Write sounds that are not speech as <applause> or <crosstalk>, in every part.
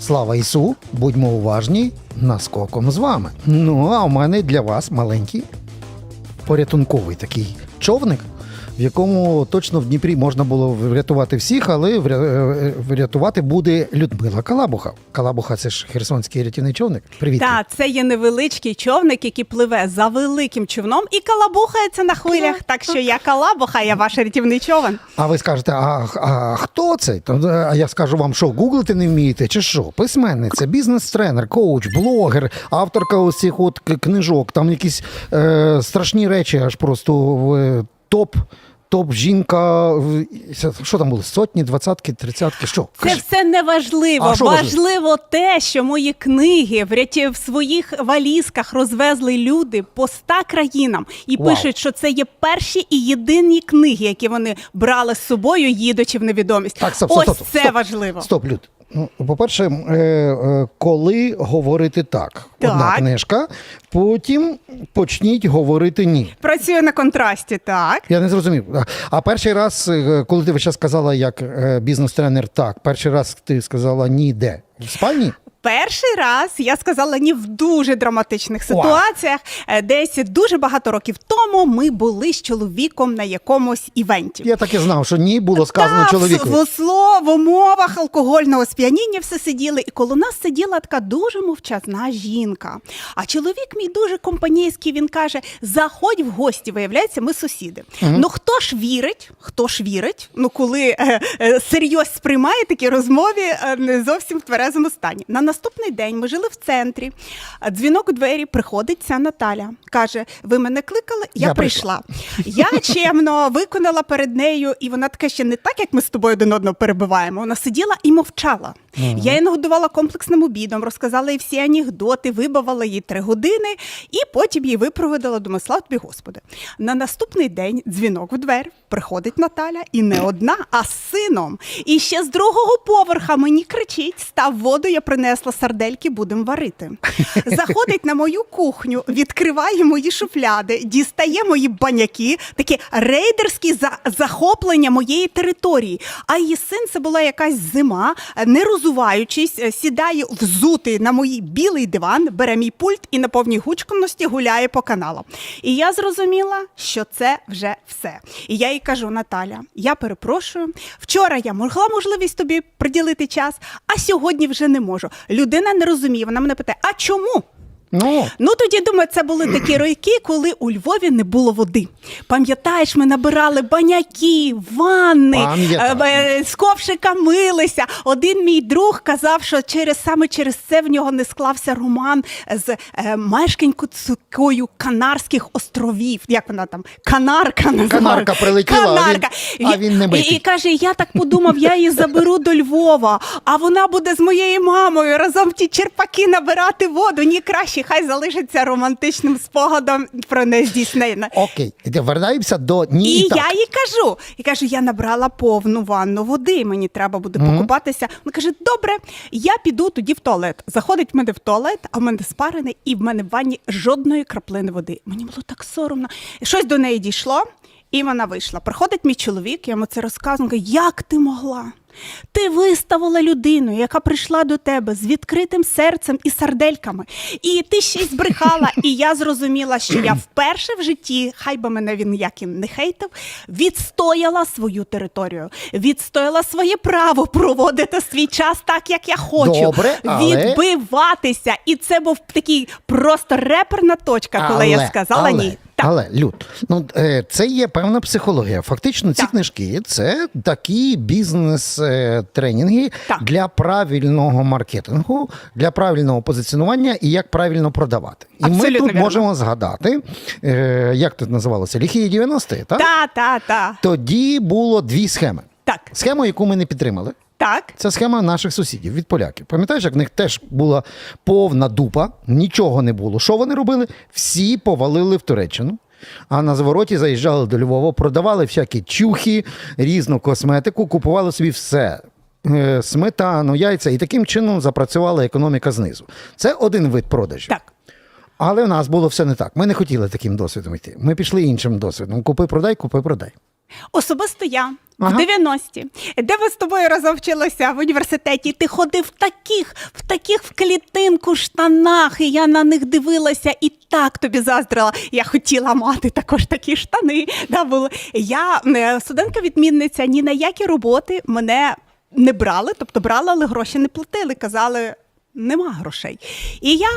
Слава Ісу! Будьмо уважні, наскоком з вами. Ну, а у мене для вас маленький порятунковий такий човник, в якому точно в Дніпрі можна було врятувати всіх, але е, врятувати буде Людмила Калабуха. Калабуха це ж херсонський рятівний човник. Привіт. Так, це є невеличкий човник, який пливе за великим човном і калабухається на хвилях. Так що я калабуха, я ваш рятівний човен. А ви скажете, а, а хто це? А я скажу вам, що гуглити не вмієте, чи що? Письменниця, бізнес-тренер, коуч, блогер, авторка ось цих от книжок, там якісь е, страшні речі, аж просто в е, топ. Топ жінка, в- що там було? Сотні, двадцятки, тридцятки, що? Це Кажи. все не важливо. Важливо? важливо те, що мої книги в в своїх валізках розвезли люди по ста країнам і Вау. пишуть, що це є перші і єдині книги, які вони брали з собою, їдучи в невідомість. Так, стоп, стоп, Ось стоп, це стоп. важливо. Стоп, Люд. Ну, по-перше, е, е, коли говорити так, одна книжка, потім почніть говорити ні. Працює на контрасті, так. Я не зрозумів. А- перший раз, е, коли ти вже сказала як бізнес-тренер так, перший раз ти сказала ні де? В спальні? Перший раз я сказала ні в дуже драматичних ситуаціях. Е, Десь дуже багато років тому ми були з чоловіком на якомусь івенті. Я так і знав, що ні було сказано Та, чоловіку. В, в слово, в умовах алкогольного сп'яніння все сиділи. І коло нас сиділа така дуже мовчазна жінка. А чоловік мій дуже компанійський. Він каже: заходь в гості. Виявляється, ми сусіди. Ну хто ж вірить? Хто ж вірить? Ну коли е, е, серйозно сприймає такі розмові е, не зовсім в тверезому стані. На наступний день ми жили в центрі. Дзвінок у двері приходить ця Наталя. каже: Ви мене кликали? Я, Я прийшла. прийшла. Я чемно виконала перед нею, і вона така ще не так, як ми з тобою один одного перебиваємо. Вона сиділа і мовчала. Я її нагодувала комплексним обідом, розказала їй всі анекдоти, вибавила їй три години, і потім її випроводила до слава тобі, Господи. На наступний день дзвінок в двер. Приходить Наталя, і не одна, а з сином. І ще з другого поверха мені кричить: став воду, я принесла сардельки, будемо варити. <laughs> Заходить на мою кухню, відкриває мої шуфляди, дістає мої баняки, таке рейдерське за- захоплення моєї території. А її син це була якась зима, не розуваючись, е, сідає взутий на мій білий диван, бере мій пульт і на повній гучканості гуляє по каналу. І я зрозуміла, що це вже все. І я їй кажу: Наталя, я перепрошую. Вчора я могла можливість тобі приділити час, а сьогодні вже не можу. Людина не розуміє. Вона мене питає: а чому? Ну, Ну тоді думаю, це були такі роки, коли у Львові не було води. Пам'ятаєш, ми набирали баняки, ванни, е, е, з ковшика милися. Один мій друг казав, що через саме через це в нього не склався роман з е, мешканькою Канарських островів. Як вона там? Канарка називається. Канарка прилетіла, а він- а він не І, і каже: я так подумав, я її заберу до Львова, а вона буде з моєю мамою разом в ті черпаки набирати воду. Ні краще, хай залишиться романтичним спогадом про нездійснене. окей. Йде, Вертаємося до ні І і так. я їй кажу, і кажу, я набрала повну ванну води, мені треба буде покупатися. Вона каже: добре, я піду тоді в туалет. Заходить в мене в туалет, а в мене спарений, і в мене в ванні жодної краплини води. Мені було так соромно. Щось до неї дійшло, і вона вийшла. Приходить мій чоловік, я йому це розказую. Каже, як ти могла? Ти виставила людину, яка прийшла до тебе з відкритим серцем і сардельками, і ти ще й збрехала. І я зрозуміла, що я вперше в житті, хай би мене він як і не хейтив, відстояла свою територію, відстояла своє право проводити свій час так, як я хочу, Добре, але- відбиватися. І це був такий просто реперна точка, коли я сказала але, ні. Так. Але Люд, ну е, це є певна психологія. Фактично, ці Так. книжки це такі бізнес-тренінги Так. для правильного маркетингу, для правильного позиціонування і як правильно продавати. І ми тут вірно. можемо згадати, е, як тут називалося, ліхі 90-ті, так? Та, та, та. Тоді було дві схеми. Так, Схему, яку ми не підтримали. Так. Це схема наших сусідів від поляків. Пам'ятаєш, як в них теж була повна дупа, нічого не було. Що вони робили? Всі повалили в Туреччину. А на звороті заїжджали до Львова, продавали всякі чухи, різну косметику, купували собі все. Е, Сметану, яйця, і таким чином запрацювала економіка знизу. Це один вид продажів. Так. Але в нас було все не так. Ми не хотіли таким досвідом йти. Ми пішли іншим досвідом. Купи, продай, купи, продай. Особисто я. Ага. В 90-ті, де ми з тобою разом вчилися в університеті, ти ходив в таких, в таких в клітинку штанах, і я на них дивилася і так тобі заздрила. Я хотіла мати також такі штани. Да, були. Я е, студентка-відмінниця, ні на які роботи мене не брали, тобто брали, але гроші не платили. Казали, нема грошей. І я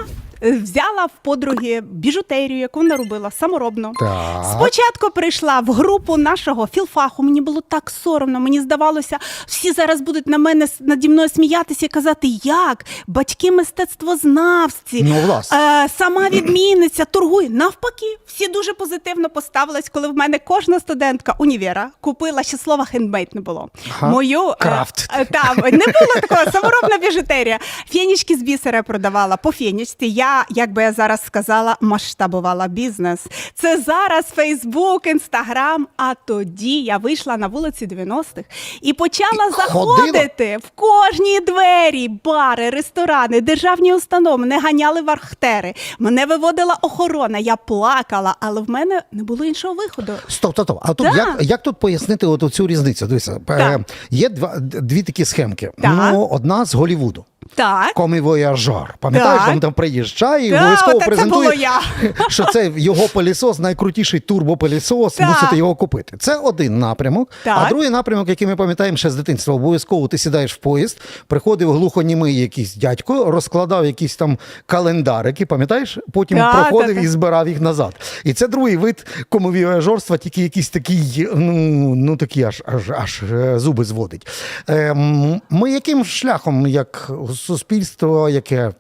взяла в подруги біжутерію, яку вона робила саморобно. Так. Спочатку прийшла в групу нашого філфаху. Мені було так соромно. Мені здавалося, всі зараз будуть на мене наді мною сміятися і казати, як батьки мистецтвознавці, Ну, власне. е, сама відмінниця, торгує. Навпаки, всі дуже позитивно поставились, коли в мене кожна студентка універа купила ще слова хендмейд не було. Ага. Мою е, Крафт. е, та, не було такого саморобна біжутерія. Фенічки з бісера продавала по фенічці. Я, як би я зараз сказала, масштабувала бізнес. Це зараз Фейсбук, Інстаграм. А тоді я вийшла на вулиці 90-х і почала І заходити ходила? в кожні двері, бари, ресторани, державні установи. Мене ганяли в архтери. Мене виводила охорона. Я плакала, але в мене не було іншого виходу. Стоп, стоп, стоп. А тут Да. як, як тут пояснити от цю різницю? Дивися, е, є два, дві такі схемки. Так. Ну, одна з Голівуду. Так. Комівояжор. Пам'ятаєш, Так. він там приїжджає і Так, обов'язково оте це презентує, було я. <laughs> що це його пилісос, найкрутіший турбопилісос, Так. мусите його купити. Це один напрямок. Так. А другий напрямок, який ми пам'ятаємо ще з дитинства, обов'язково ти сідаєш в поїзд, приходив глухонімий якийсь дядько, розкладав якісь там календарики, пам'ятаєш? Потім Так, проходив так, так. і збирав їх назад. І це другий вид комовіажорства, тільки якийсь такий, ну, ну такі аж, аж, аж е, зуби зводить. Ем, ми яким шляхом, як суспільство, яке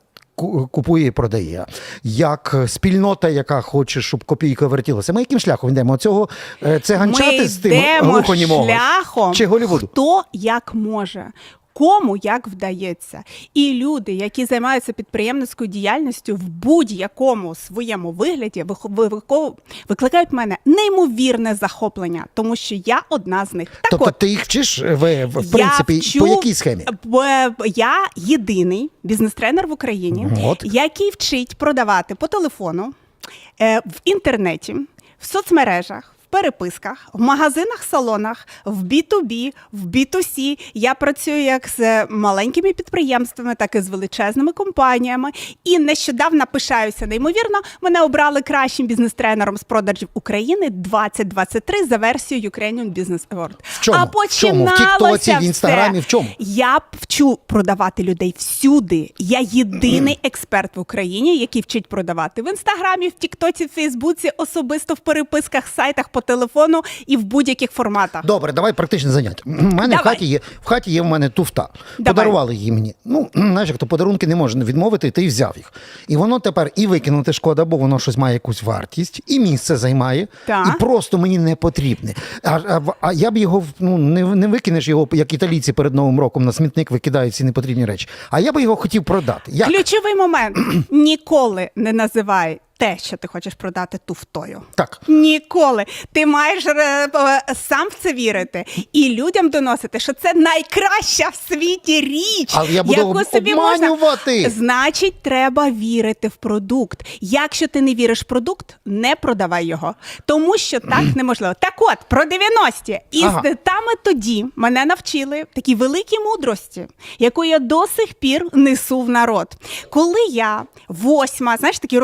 купує і продає, як спільнота, яка хоче, щоб копійка вертілася, ми яким шляхом йдемо? Цього це ганчати Ми з тим йдемо глухонімого? шляхом, Чи Голівуду? хто як може. Кому як вдається, і люди, які займаються підприємницькою діяльністю в будь-якому своєму вигляді, викликають в мене неймовірне захоплення, тому що я одна з них. Так Тобто от, ти їх вчиш е, в, в, принципі, вчу- по якій схемі? Б- Я єдиний бізнес-тренер в Україні, От. який вчить продавати по телефону, е, в інтернеті, в соцмережах. Переписках, в магазинах, салонах, в B2B, в B2C. Я працюю як з маленькими підприємствами, так і з величезними компаніями. І нещодавно пишаюся неймовірно. Мене обрали кращим бізнес-тренером з продажів України 2023 за версією Ukrainian Business Award. В чому? А В чому? В починалося Тіктоці, в Інстаграмі, в чому? Я вчу продавати людей всюди. Я єдиний <clears throat> експерт в Україні, який вчить продавати в інстаграмі, в Тіктоці, в Фейсбуці, особисто в переписках, сайтах по телефону і в будь-яких форматах. Добре, давай практичне заняття. У мене в хаті є в хаті є в мене туфта. Давай. Подарували її мені. Ну, <clears throat> знаєш, як то подарунки не можна відмовити, ти взяв їх. І воно тепер і викинути шкода, бо воно щось має якусь вартість, і місце займає, Так. і просто мені не потрібне. А, а, а я б його ну не, не викинеш його, як італійці перед Новим роком на смітник викидають ці непотрібні речі. А я би його хотів продати. Як? Ключовий момент: <clears throat> ніколи не називай те, що ти хочеш продати туфтою. Так. Ніколи. Ти маєш е, е, сам в це вірити і людям доносити, що це найкраща в світі річ, Але я буду яку собі обманювати. можна. Значить, треба вірити в продукт. Якщо ти не віриш в продукт, не продавай його, тому що так неможливо. Так от про 90-ті. І Ага. тами тоді мене навчили такій великій мудрості, яку я до сих пір несу в народ. Коли я восьма, знаєш, такі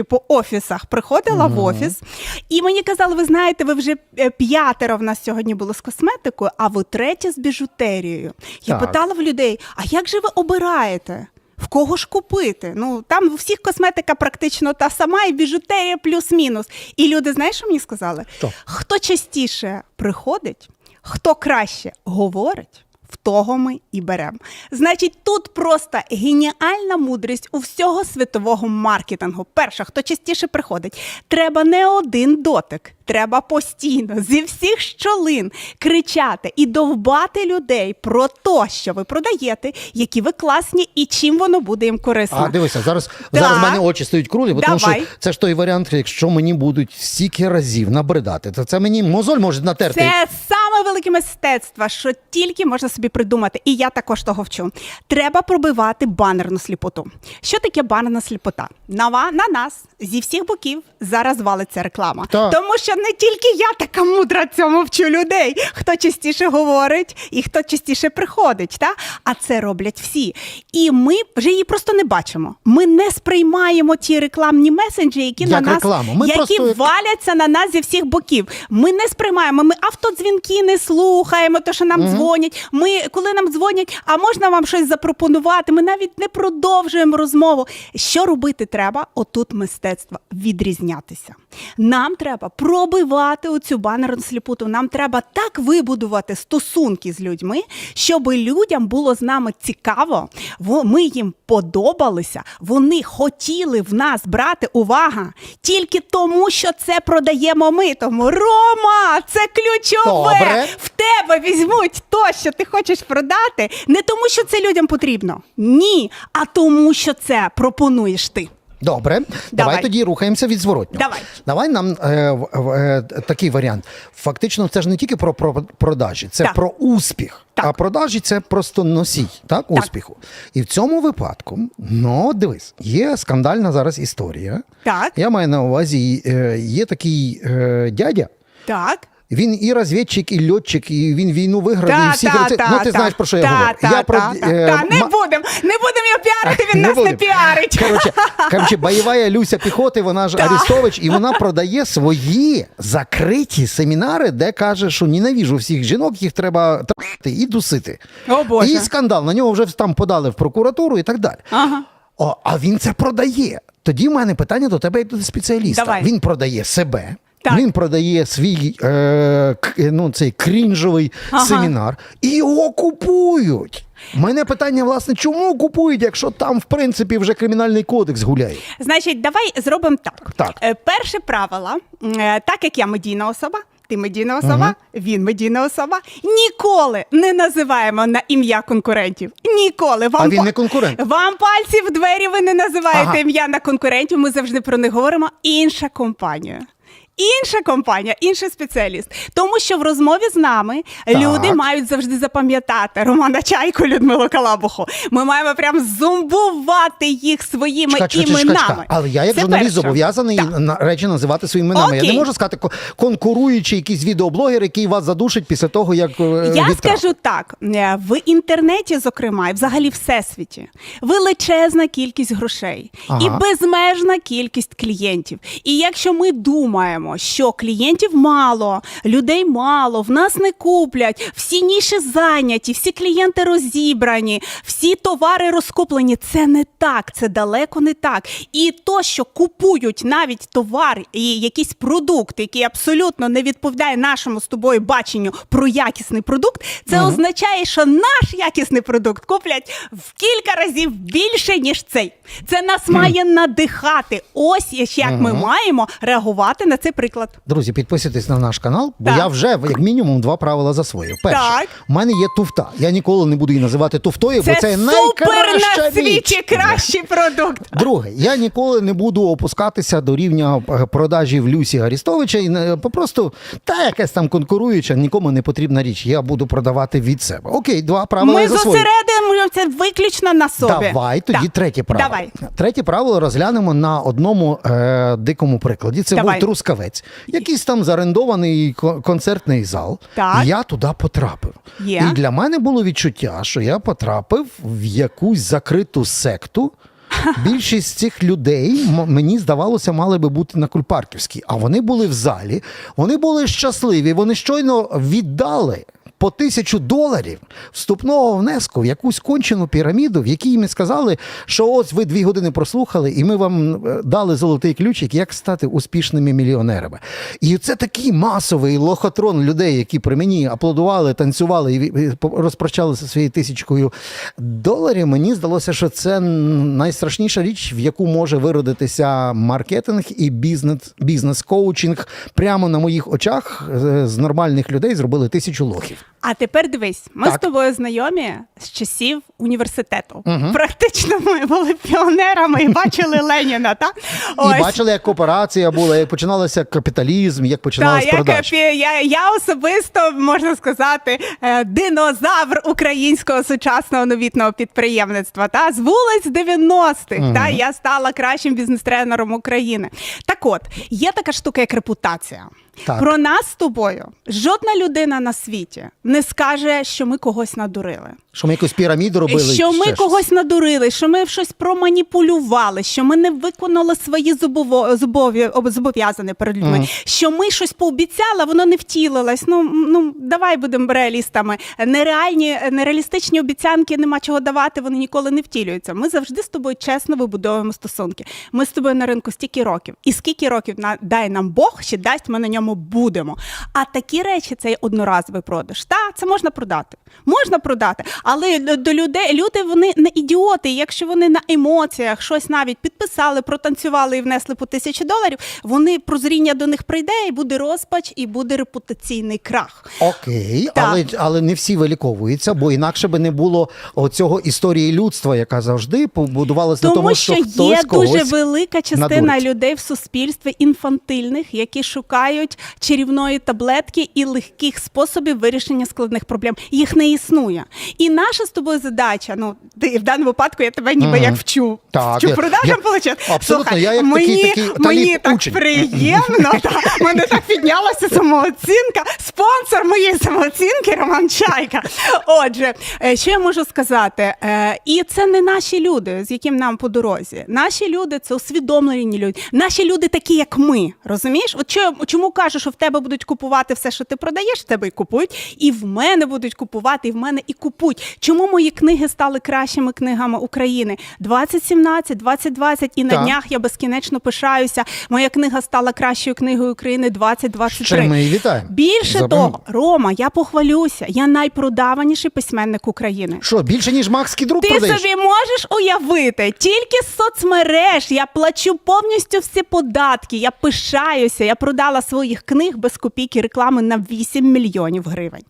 розносчики по офісах приходила в офіс, і мені казали, ви знаєте, ви вже е, п'ятеро в нас сьогодні було з косметикою, а ви третє з біжутерією. Я Так. питала в людей: а як же ви обираєте? В кого ж купити? Ну там у всіх косметика практично та сама, і біжутерія плюс-мінус. І люди, знаєш, що мені сказали? Що? Хто частіше приходить, хто краще говорить. В того ми і беремо. Значить, тут просто геніальна мудрість у всього світового маркетингу. Перше, хто частіше приходить, треба не один дотик, треба постійно зі всіх щолин кричати і довбати людей про те, що ви продаєте, які ви класні і чим воно буде їм корисно. А дивися, зараз, Так. зараз в мене очі стають крулі, бо тому що це ж той варіант, якщо мені будуть стільки разів набридати, то це мені мозоль може натерти. Це саме велике мистецтво, що тільки можна собі придумати, і я також того вчу. Треба пробивати банерну сліпоту. Що таке банерна сліпота? На, на нас зі всіх боків зараз валиться реклама. Так. Тому що не тільки я така мудра цьому вчу людей, хто частіше говорить і хто частіше приходить. Та? А це роблять всі. І ми вже її просто не бачимо. Ми не сприймаємо ті рекламні месенджі, які на нас рекламу. Ми які просто валяться на нас зі всіх боків. Ми не сприймаємо. Ми автодзвінки не слухаємо, то що нам дзвонять. Ми коли нам дзвонять, а можна вам щось запропонувати? Ми навіть не продовжуємо розмову. Що робити треба? Отут мистецтво відрізнятися. Нам треба пробивати оцю банерну сліпуту. Нам треба так вибудувати стосунки з людьми, щоб людям було з нами цікаво. Ми їм подобалися. Вони хотіли в нас брати увага тільки тому, що це продаємо ми. Тому Рома, це ключове. Добре. В тебе візьмуть то, що ти хочеш продати, не тому, що це людям потрібно. Ні, а тому, що це пропонуєш ти. Добре, давай, Давай. тоді рухаємося від зворотнього. Давай. Давай нам е, е, такий варіант. Фактично, це ж не тільки про, про продажі, це Так. про успіх. Так. А продажі це просто носій так, успіху. І в цьому випадку, ну дивись, є скандальна зараз історія. Так. Я маю на увазі, е, є такий е, дядя. Так. Він і розвідчик, і льотчик, і він війну виграв, і Та, всі та, та, ну ти та, знаєш про що я говорю. Та, я та, та, е, та, не будемо, не будемо його піарити, він <laughs> нас не піарить. Коротше, коротше, <laughs> бойова Люся піхоти, вона ж Так. Арестович, і вона продає свої закриті семінари, де каже, що ненавіжу всіх жінок, їх треба трати і дусити. О, Боже. І скандал. На нього вже там подали в прокуратуру і так далі. Ага. О, а він це продає. Тоді в мене питання до тебе як до спеціаліста. Давай. Він продає себе. Так. Він продає свій е, ну, цей крінжовий Ага. семінар і його купують. У мене питання, власне, чому купують, якщо там, в принципі, вже кримінальний кодекс гуляє? Значить, давай зробимо так. Так. Е, Перше правило, е, так як я медійна особа. Ти медійна особа, він медійна особа. Ніколи не називаємо на ім'я конкурентів. Ніколи вам А він не конкурент? Вам пальці в двері ви не називаєте Ага. ім'я на конкурентів. Ми завжди про них говоримо. Інша компанія. Інша компанія, інший спеціаліст. Тому що в розмові з нами Так. люди мають завжди запам'ятати Романа Чайку, Людмилу Калабуху. Ми маємо прям зумбувати їх своїми Чекай, чекай, чекай, іменами. чекай. Але я як Це журналіст перше. зобов'язаний на речі називати своїми іменами. Я не можу сказати ко- конкуруючий якийсь відеоблогер, який вас задушить після того, як е, Я відкрав. скажу так: е, в інтернеті, зокрема, і взагалі всесвіті, величезна кількість грошей Ага. і безмежна кількість клієнтів. І якщо ми думаємо, що клієнтів мало, людей мало, в нас не куплять, всі ніші зайняті, всі клієнти розібрані, всі товари розкуплені, це не так, це далеко не так. І то, що купують навіть товар і якийсь продукт, який абсолютно не відповідає нашому з тобою баченню про якісний продукт, це означає, що наш якісний продукт куплять в кілька разів більше, ніж цей. Це нас має надихати. Ось як ми маємо реагувати на цей приклад. Друзі, підписуйтесь на наш канал, бо Так. я вже як мінімум два правила засвоїв. Перше, Так. в мене є туфта. Я ніколи не буду її називати туфтою, Це, бо це супер найкраща на світі річ. кращий продукт. Друге, я ніколи не буду опускатися до рівня е, продажів Люсі Арістовича і просто та якась там конкуруюча, нікому не потрібна річ. Я буду продавати від себе. Окей, два правила Ми зосередимо це виключно на собі. Давай тоді Так. третє правило. Давай. Третє правило розглянемо на одному е, дикому прикладі. Це Давай. був Трускавець, якийсь там зарендований концертний зал. Так. Я туди потрапив. Є. І для мене було відчуття, що я потрапив в якусь закриту секту. <laughs> Більшість цих людей мені здавалося, мали би бути на Кульпарківській, а вони були в залі, вони були щасливі, вони щойно віддали по тисячу доларів вступного внеску в якусь кончену піраміду, в якій їм сказали, що ось ви дві години прослухали, і ми вам е, дали золотий ключик, як стати успішними мільйонерами. І це такий масовий лохотрон людей, які при мені аплодували, танцювали і розпрощалися своєю тисячкою доларів. Мені здалося, що це найстрашніша річ, в яку може виродитися маркетинг і бізнес, бізнес-коучинг. Прямо на моїх очах е, з нормальних людей зробили тисячу лохів. А тепер дивись, ми Так. з тобою знайомі з часів університету. Практично ми були піонерами і бачили <laughs> Леніна. Та? І бачили, як кооперація була, як починалося капіталізм, як Та, починалась як, продаж. пі- я, я особисто можна сказати е, динозавр українського сучасного новітного підприємництва. Та з вулиць 90-х. Та я стала кращим бізнес-тренером України. Так от є така штука, як репутація. Так. Про нас з тобою жодна людина на світі не скаже, що ми когось надурили. Що ми якусь піраміду робили. Що ми щось. когось надурили, що ми щось проманіпулювали, що ми не виконали свої зобов'язання перед людьми, що ми щось пообіцяли, воно не втілилось. Ну, ну давай будемо реалістами. Нереальні, нереалістичні обіцянки нема чого давати, вони ніколи не втілюються. Ми завжди з тобою чесно вибудовуємо стосунки. Ми з тобою на ринку стільки років. І скільки років на дай нам Бог, ще дасть, ми на ньому будемо. А такі речі це є одноразовий продаж. Та це можна продати. Можна продати, але до людей люди вони не ідіоти. Якщо вони на емоціях щось навіть підписали, протанцювали і внесли по тисячі доларів, вони прозріння до них прийде, і буде розпач, і буде репутаційний крах. Окей, Так. але, але не всі виліковуються, бо інакше би не було оцього історії людства, яка завжди побудувалася на Тому, тому, що, що є когось дуже велика частина надурить. людей в суспільстві інфантильних, які шукають чарівної таблетки і легких способів вирішення складних проблем. Їх не існує. І наша з тобою задача. Ну ти в даному випадку я тебе ніби Мгм. як вчу. Так, вчу я- продажам я- получати. абсолютно, Слухай, я як мені, такий- такий мені таліб так учень. приємно. <laughs> та, мене так піднялася самооцінка. Спонсор моєї самооцінки Роман Чайка. Отже, е, що я можу сказати? Е, І це не наші люди, з яким нам по дорозі. Наші люди це усвідомлені люди. Наші люди такі, як ми. Розумієш? От що, чому кажу, що в тебе будуть купувати все, що ти продаєш, в тебе і купують, і в мене будуть купувати, і в мене і купують. Чому мої книги стали кращими книгами України? 2017, 2020 і на Так. днях я безкінечно пишаюся. Моя книга стала кращою книгою України 2023. Ще ми її вітаємо. Більше Запевнено. того, Рома, я похвалюся. Я найпродаваніший письменник України. Що, більше, ніж Макс Кідрук Ти продаєш? собі можеш уявити, тільки з соцмереж я плачу повністю всі податки. Я пишаюся. Я продала своїх книг без копійки реклами на 8 мільйонів гривень.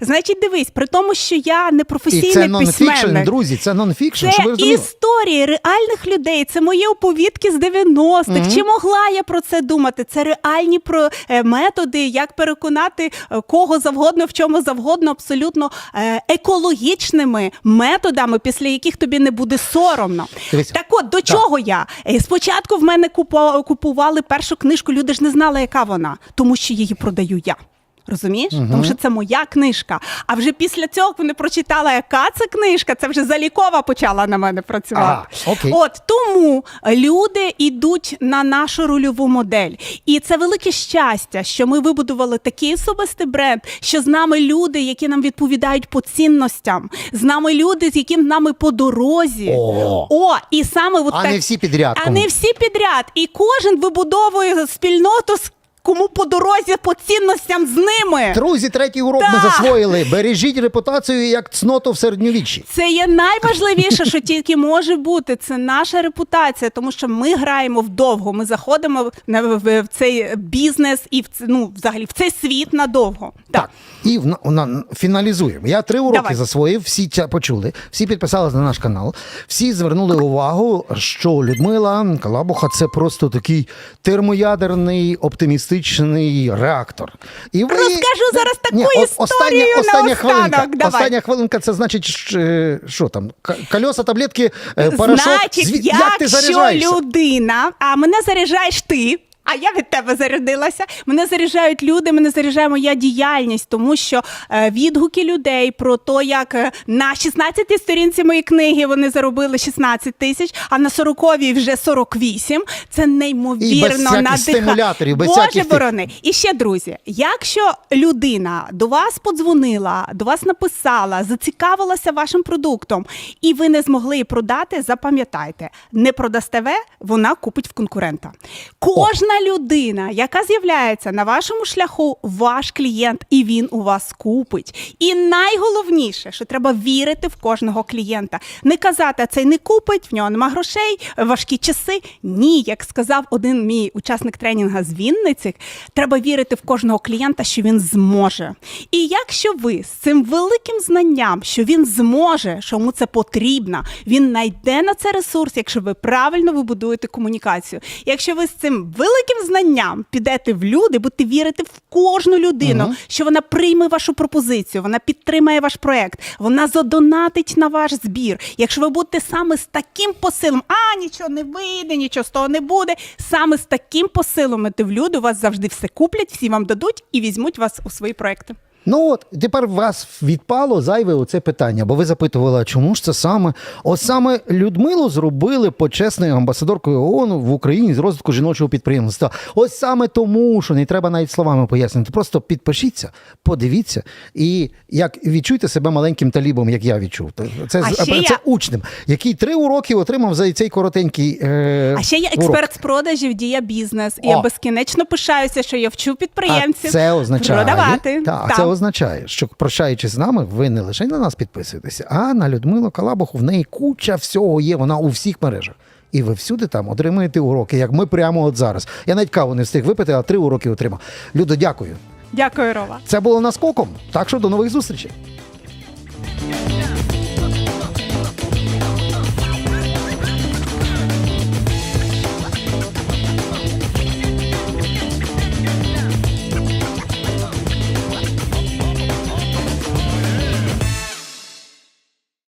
Значить, дивись, при тому, що я не І професійний це нонфікшн, письменник. друзі, це нонфікшн, Це щоб ви історії реальних людей. Це мої оповідки з 90-х. Чи могла я про це думати? Це реальні про е, методи, як переконати е, кого завгодно, в чому завгодно, абсолютно е, екологічними методами, після яких тобі не буде соромно. Дивися. Так от до чого я? Спочатку в мене купували першу книжку, люди ж не знали, яка вона, тому що її продаю я. Розумієш? Тому що це моя книжка. А вже після цього, як вони прочитали, яка це книжка, це вже залікова почала на мене працювати. А, окей. От тому люди йдуть на нашу рольову модель. І це велике щастя, що ми вибудували такий особистий бренд, що з нами люди, які нам відповідають по цінностям, з нами люди, з яким нами по дорозі. О. О, і саме от А так- не всі підряд. а не всі підряд. І кожен вибудовує спільноту з кому по дорозі по цінностям з ними. Друзі, третій урок ми Так. засвоїли. Бережіть репутацію як цноту в середньовіччі. Це є найважливіше, що тільки може бути. Це наша репутація, тому що ми граємо вдовго. Ми заходимо в, на- в, в цей бізнес і в ц- ну, взагалі в цей світ надовго. Так, і в, на, на, фіналізуємо. Я три уроки Давай. засвоїв, всі це почули, всі підписалися на наш канал, всі звернули увагу, що Людмила Калабуха це просто такий термоядерний оптимістичний реактор. І ви... Розкажу зараз таку Ні, історію остання, наостанок. хвилинка. Давай. Остання хвилинка, це значить, що, е, що там? Кольоса, таблетки, е, порошок. Значить, як ти якщо людина, а мене заряджаєш ти. А я від тебе зарядилася. Мене заряджають люди, мене заряджає моя діяльність, тому що е, відгуки людей про те, як е, на 16-й сторінці моєї книги вони заробили 16 тисяч, а на 40-й вже 48. Це неймовірно надихає. стимуляторів, без Боже всяких борони. І ще, друзі, якщо людина до вас подзвонила, до вас написала, зацікавилася вашим продуктом, і ви не змогли її продати, запам'ятайте, не продасте ви, вона купить в конкурента. Кожна людина, яка з'являється на вашому шляху, ваш клієнт, і він у вас купить. І найголовніше, що треба вірити в кожного клієнта. Не казати, а цей не купить, в нього нема грошей, важкі часи. Ні, як сказав один мій учасник тренінгу з Вінниці, треба вірити в кожного клієнта, що він зможе. І якщо ви з цим великим знанням, що він зможе, що йому це потрібно, він знайде на це ресурс, якщо ви правильно вибудуєте комунікацію. Якщо ви з цим великим знанням підете в люди, будете вірити в кожну людину, що вона прийме вашу пропозицію, вона підтримає ваш проект, вона задонатить на ваш збір. Якщо ви будете саме з таким посилом, а нічого не вийде, нічого з того не буде. Саме з таким посилом іти в люди, у вас завжди все куплять, всі вам дадуть і візьмуть вас у свої проекти. Ну от тепер у вас відпало зайве оце питання, бо ви запитували, чому ж це саме? От саме Людмилу зробили почесною амбасадоркою ООН в Україні з розвитку жіночого підприємства. Ось саме тому, що не треба навіть словами пояснити. Просто підпишіться, подивіться і як відчуйте себе маленьким талібом, як я відчув. Це, А це, це я- учнем, який три уроки отримав за цей коротенький. Е, А ще я урок. експерт з продажів, дія бізнес. І О. я безкінечно пишаюся, що я вчу підприємців А це означає, продавати. Та, це означає, що прощаючись з нами, ви не лише на нас підписуєтеся, а на Людмилу Калабуху в неї куча всього є. Вона у всіх мережах. І ви всюди там отримуєте уроки, як ми прямо от зараз. Я навіть каву не встиг випити, а три уроки отримав. Людо, дякую. Дякую, Рова. Це було наскоком. Так що до нових зустрічей.